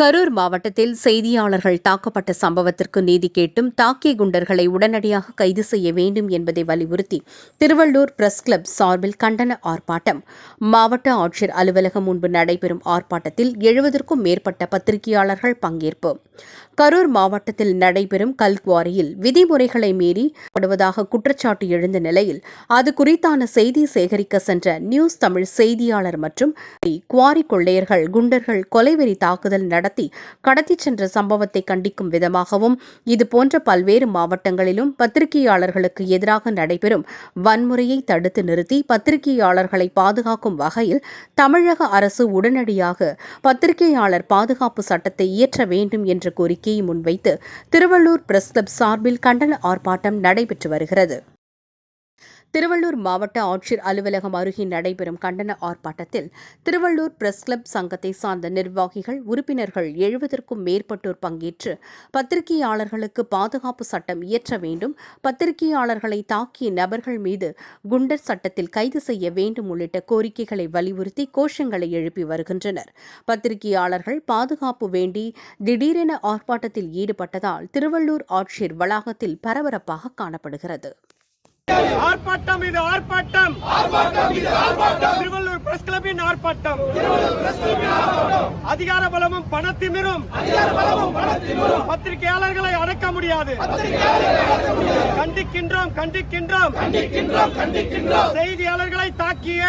கரூர் மாவட்டத்தில் செய்தியாளர்கள் தாக்கப்பட்ட சம்பவத்திற்கு நீதி கேட்டும் தாக்கிய குண்டர்களை உடனடியாக கைது செய்ய வேண்டும் என்பதை வலியுறுத்தி திருவள்ளூர் பிரஸ் கிளப் சார்பில் கண்டன ஆர்ப்பாட்டம். மாவட்ட ஆட்சியர் அலுவலகம் முன்பு நடைபெறும் ஆர்ப்பாட்டத்தில் எழுபதற்கும் மேற்பட்ட பத்திரிகையாளர்கள் பங்கேற்பு. கரூர் மாவட்டத்தில் நடைபெறும் கல்குவாரியில் விதிமுறைகளை மீறி படுவதாக குற்றச்சாட்டு எழுந்த நிலையில் அது குறித்தான செய்தி சேகரிக்க சென்ற நியூஸ் தமிழ் செய்தியாளர் மற்றும் குவாரி கொள்ளையர்கள் குண்டர்கள் கொலைவெறி தாக்குதல் நடத்தி கடத்திச் சென்ற சம்பவத்தை கண்டிக்கும் விதமாகவும் இதுபோன்ற பல்வேறு மாவட்டங்களிலும் பத்திரிகையாளர்களுக்கு எதிராக நடைபெறும் வன்முறையை தடுத்து நிறுத்தி பத்திரிகையாளர்களை பாதுகாக்கும் வகையில் தமிழக அரசு உடனடியாக பத்திரிகையாளர் பாதுகாப்பு சட்டத்தை இயற்ற வேண்டும் என்ற கோரிக்கையை முன்வைத்து திருவள்ளூர் பிரஸ் கிளப் சார்பில் கண்டன ஆர்ப்பாட்டம் நடைபெற்று வருகிறது. திருவள்ளூர் மாவட்ட ஆட்சியர் அலுவலகம் அருகே நடைபெறும் கண்டன ஆர்ப்பாட்டத்தில் திருவள்ளூர் பிரஸ் கிளப் சங்கத்தை சார்ந்த நிர்வாகிகள் உறுப்பினர்கள் எழுபதற்கும் மேற்பட்டோர் பங்கேற்று பத்திரிகையாளர்களுக்கு பாதுகாப்பு சட்டம் இயற்ற வேண்டும் பத்திரிகையாளர்களை தாக்கிய நபர்கள் மீது குண்டர் சட்டத்தில் கைது செய்ய வேண்டும் உள்ளிட்ட கோரிக்கைகளை வலியுறுத்தி கோஷங்களை எழுப்பி வருகின்றனர். பத்திரிகையாளர்கள் பாதுகாப்பு வேண்டி திடீரென ஆர்ப்பாட்டத்தில் ஈடுபட்டதால் திருவள்ளூர் ஆட்சியர் வளாகத்தில் பரபரப்பாக காணப்படுகிறது. ஆர்ப்பாட்டம். இது ஆர்ப்பாட்டம். திருவள்ளூர் பிரஸ் கிளப்பின் ஆர்ப்பாட்டம். அதிகார பலமும் பணத்திமிரும். பத்திரிகையாளர்களை அடக்க முடியாது. கண்டிக்கின்றோம் கண்டிக்கின்றோம். செய்தியாளர்களை தாக்கிய.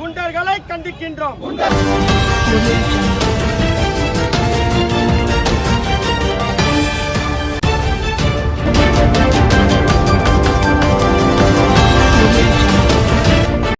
குண்டர்களை கண்டிக்கின்றோம்.